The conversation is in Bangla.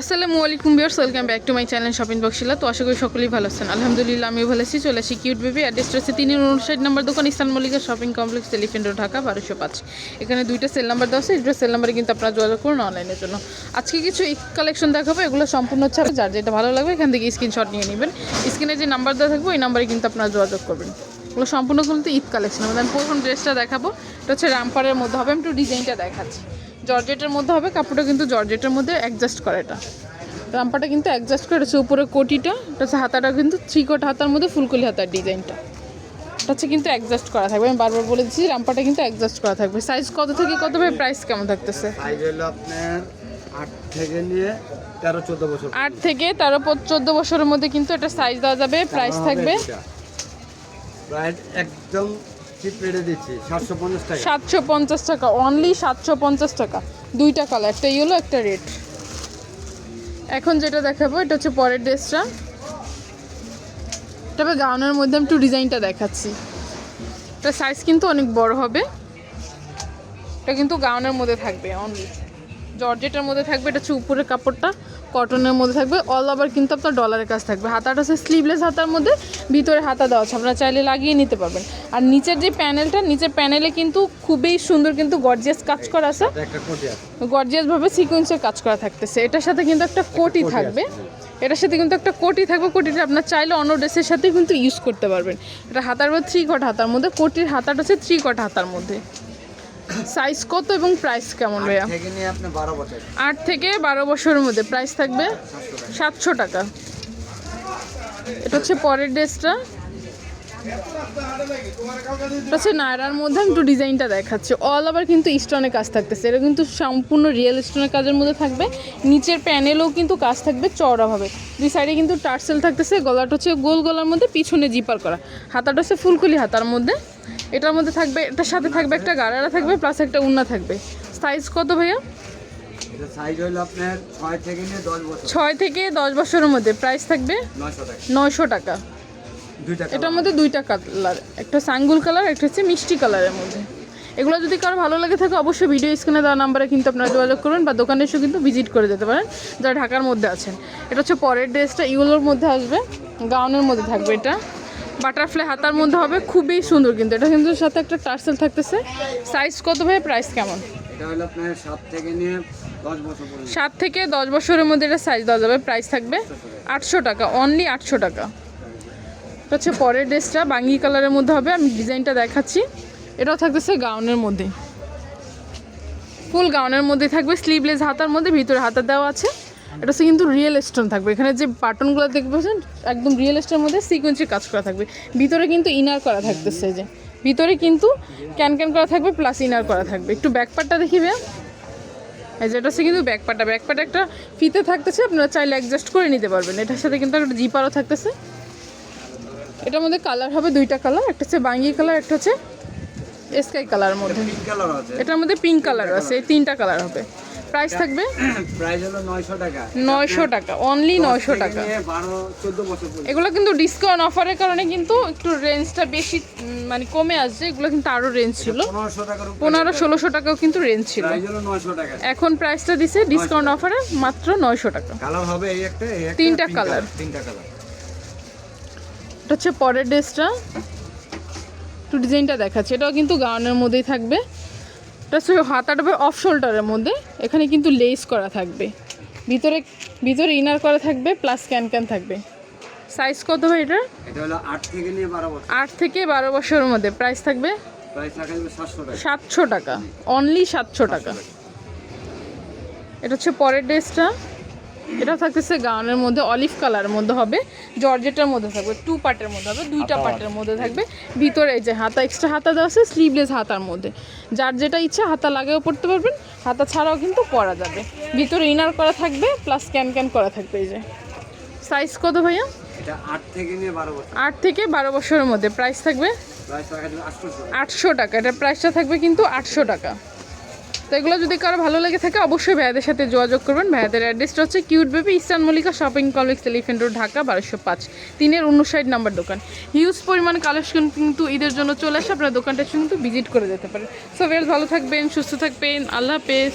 আসসালামু আলাইকুম viewers welcome back to my channel shopping বক্সিলা তো আশা করি সকলেই ভালো আছেন। আলহামদুলিল্লাহ, আমিও ভালো আছি। চলে আসি কিউট বেবি অ্যাড্রেসটা হচ্ছে তিনের উনষাট নাম্বার দোকান, eastern Mallika shopping complex, elephant Dhaka, বারোশো পাঁচ। এখানে দুইটা সেল নাম্বার দেওয়া আছে। দুটো সেল নাম্বারে কিন্তু আপনারা যোগাযোগ করুন অনলাইনের জন্য। আজকে কিছু কালেকশন দেখাবো। এগুলো সম্পূর্ণ হচ্ছে যার যেটা ভালো লাগবে, এখান থেকে স্ক্রিনশট নিয়ে নেবেন। স্ক্রিনে যে নাম্বার দেওয়া থাকবে, ওই নাম্বারে কিন্তু আপনারা যোগাযোগ করবেন। এগুলো সম্পূর্ণ কিন্তু ঈদ কালেকশন। মানে আমি প্রথম ড্রেসটা দেখাবো। এটা হচ্ছে রামপারের মধ্যে হবে। আমি একটু ডিজাইনটা দেখাচ্ছি। জর্জেটের মধ্যে হবে কাপড়টা কিন্তু জর্জেটের মধ্যে অ্যাডজাস্ট করা এটা। রাম্পাটা কিন্তু অ্যাডজাস্ট করে হচ্ছে উপরে কোটিটা এটা হচ্ছে হাতাটা কিন্তু থ্রি কোট হাতার মধ্যে ফুলকলি হাতার ডিজাইনটা। এটা হচ্ছে কিন্তু অ্যাডজাস্ট করা থাকবে আমি বারবার বলে দিচ্ছি রামপাটা কিন্তু অ্যাডজাস্ট করা থাকবে। সাইজ কত থেকে কত ভাবে প্রাইস কেমন থাকতেছে? সাইজ হলো আপনার আট থেকে নিয়ে তেরো চোদ্দ বছর। আট থেকে তেরো চোদ্দ বছরের মধ্যে কিন্তু এটা সাইজ দেওয়া যাবে প্রাইস থাকবে। প্রাইস একদম চিপ রেটে টাকা। সাতশো পঞ্চাশ টাকা অনলি টাকা। দুইটা কালার একটা ইয়েলো একটা রেড এখন যেটা দেখাবো, এটা হচ্ছে পরের ড্রেসটা। তবে গাউনের মধ্যে আমি একটু ডিজাইনটা দেখাচ্ছি। এটা সাইজ কিন্তু অনেক বড় হবে। এটা কিন্তু গাউনের মধ্যে থাকবে অনলি জর্জেটের মধ্যে থাকবে এটা হচ্ছে উপরের কাপড়টা কটনের মধ্যে থাকবে অল ওভার কিন্তু আপনার ডলারের কাজ থাকবে। হাতাটা হচ্ছে স্লিভলেস হাতার মধ্যে ভিতরে হাতা দেওয়া আছে আপনারা চাইলে লাগিয়ে নিতে পারবেন। আর নিচের যে প্যানেলটা নিচের প্যানেলে কিন্তু খুবই সুন্দর কিন্তু গর্জিয়াস কাজ করা আছে। এটা একটা কোটি আছে। গর্জিয়াস ভাবে সিকোয়েন্সের কাজ করা থাকতেছে। এটার সাথে কিন্তু একটা কোটি কোটি থাকবে। এটার সাথে কিন্তু একটা কোটি থাকবে। কোটিটা আপনার চাইলে অন্য ড্রেসের সাথে কিন্তু ইউজ করতে পারবেন। এটা হাতার মধ্যে থ্রি কট হাতার মধ্যে কোটির হাতাটা হচ্ছে থ্রি কট হাতার মধ্যে। সাইজ কত এবং প্রাইস কেমন ভাইয়া? আট থেকে নিয়ে আপনি বারো বছরের মধ্যে প্রাইস থাকবে সাতশো টাকা। এটা হচ্ছে পরের ড্রেসটা। এটা হচ্ছে নায়রার মধ্যে আমি একটু ডিজাইনটা দেখাচ্ছি। অল ওভার কিন্তু স্টোনের কাজ থাকতেছে। এটা কিন্তু সম্পূর্ণ রিয়েল স্টোনের কাজের মধ্যে থাকবে। নিচের প্যানেলেও কিন্তু কাজ থাকবে চওড়াভাবে দুই সাইডে কিন্তু টার্সেল থাকতেছে। গলাটা হচ্ছে গোল গলার মধ্যে পিছনে জিপার করা। হাতাটা হচ্ছে ফুলকুলি হাতার মধ্যে। এটার মধ্যে থাকবে এটার সাথে থাকবে একটা গাড়ারা থাকবে প্লাস একটা উন্না থাকবে। সাইজ কত ভাইয়া? সাইজ ছয় থেকে দশ বছরের মধ্যে। প্রাইস থাকবে? নয়শো টাকা। এটার মধ্যে দুইটা কালার একটা সাঙ্গুল কালার একটা হচ্ছে মিষ্টি কালারের মধ্যে। এগুলো যদি কারও ভালো লাগে থাকে অবশ্যই ভিডিও স্ক্রিনে দেওয়া নাম্বারে কিন্তু আপনারা যোগাযোগ করবেন বা দোকানে এসেও কিন্তু ভিজিট করে যেতে পারেন যারা ঢাকার মধ্যে আছেন। এটা হচ্ছে পরের ড্রেসটা ইউলোর মধ্যে আসবে গাউনের মধ্যে থাকবে এটা। বাটারফ্লাই হাতার মধ্যে হবে খুবই সুন্দর কিন্তু। এটা কিন্তু সাথে একটা টার্সেল থাকতেছে। সাইজ কত ভাই প্রাইস কেমন? সাত থেকে দশ বছরের মধ্যে এটা সাইজ দেওয়া যাবে। প্রাইস থাকবে আটশো টাকা অনলি আটশো টাকা। হচ্ছে পরের ড্রেসটা বাঙ্গি কালারের মধ্যে হবে। আমি ডিজাইনটা দেখাচ্ছি। এটাও থাকতেছে গাউনের মধ্যে। ফুল গাউনের মধ্যে থাকবে স্লিভলেস হাতার মধ্যে ভিতরে হাতা দেওয়া আছে। এটা হচ্ছে কিন্তু রিয়েল স্টোন থাকবে। এখানে যে বাটনগুলো পাচ্ছেন একদম রিয়েল স্টোনের মধ্যে সিকোয়েন্সের কাজ করা থাকবে। ভিতরে কিন্তু ইনার করা থাকতেছে যে। ভিতরে কিন্তু ক্যান ক্যান করা থাকবে প্লাস ইনার করা থাকবে। একটু ব্যাকপারটা দেখিবে এই যে এটা হচ্ছে কিন্তু ব্যাকপাটা ব্যাকপাটা একটা ফিতে থাকতেছে আপনারা চাইলে অ্যাডজাস্ট করে নিতে পারবেন। এটার সাথে কিন্তু একটা জিপারও থাকতেছে। এটার মধ্যে কালার হবে দুইটা কালার একটা হচ্ছে বাঙ্গি কালার একটা হচ্ছে স্কাই মধ্যে। কালার আছে। এটার মধ্যে পিঙ্ক কালার আছে এই তিনটা কালার হবে। প্রাইস থাকবে? প্রাইস হলো নয়শো টাকা। নয়শো টাকা অনলি নয়শো দশ থেকে টাকা। নিয়ে বারো চোদ্দ বছর পর্যন্ত। এগুলো কিন্তু ডিসকাউন্ট অফারের কারণে কিন্তু একটু রেঞ্জটা বেশি মানে কমে আসছে। এগুলো কিন্তু আরও রেঞ্জ ছিল। পনেরোশো টাকার উপরে। পনেরো ষোলোশো টাকাও কিন্তু রেঞ্জ ছিল। প্রাইস হলো নয়শো টাকা। এখন প্রাইসটা দিছে ডিসকাউন্ট অফারে মাত্র নয়শো টাকা। কালার হবে এই একটা এই একটা তিনটা colour। তিনটা কালার এটা হচ্ছে পরের ড্রেসটা একটু ডিজাইনটা দেখাচ্ছে। এটাও কিন্তু গাউনের মধ্যেই থাকবে। শুধু হাতাটা অফ শোল্ডারের মধ্যে। এখানে কিন্তু লেস করা থাকবে। ভিতরে ভিতরে ইনার করা থাকবে প্লাস ক্যান ক্যান থাকবে। সাইজ কত হয় এটা এটা হলো আট থেকে নিয়ে বারো বছর। 8 থেকে বারো বছরের মধ্যে। প্রাইস থাকবে? প্রাইস থাকবে 700 টাকা। সাতশো টাকা। অনলি সাতশো টাকা। এটা হচ্ছে পরের ড্রেসটা এটা থাকতেছে গাউনের মধ্যে অলিভ কালারের মধ্যে হবে জর্জেটের মধ্যে থাকবে টু পার্টের মধ্যে হবে দুইটা পার্টের মধ্যে থাকবে। ভিতরে এই যে হাতা এক্সট্রা হাতা দেওয়া আছে স্লিভলেস হাতার মধ্যে। যার যেটা ইচ্ছা হাতা লাগেও পড়তে পারবেন হাতা ছাড়াও কিন্তু পরা যাবে। ভিতরে ইনার করা থাকবে প্লাস ক্যান ক্যান করা থাকবে এই যে। সাইজ কত ভাইয়া? আট থেকে বারো বছরের মধ্যে। প্রাইস থাকবে? আটশো টাকা। এটার প্রাইসটা থাকবে কিন্তু আটশো টাকা। এগুলো যদি কারও ভালো লেগে থাকে, অবশ্যই ভাইয়াদের সাথে যোগাযোগ করবেন। ভাইয়াদের অ্যাড্রেসটা হচ্ছে cute baby eastern Mallika shopping complex elephant road Dhaka, বারোশো পাঁচ, তিনের উনষাট নাম্বার দোকান। হিউজ পরিমাণ কালেকশন কিন্তু ঈদের জন্য চলে আসে, আপনার দোকানটা কিন্তু ভিজিট করে যেতে পারেন। সো ভালো থাকবেন, সুস্থ থাকবেন, আল্লাহ হাফেজ।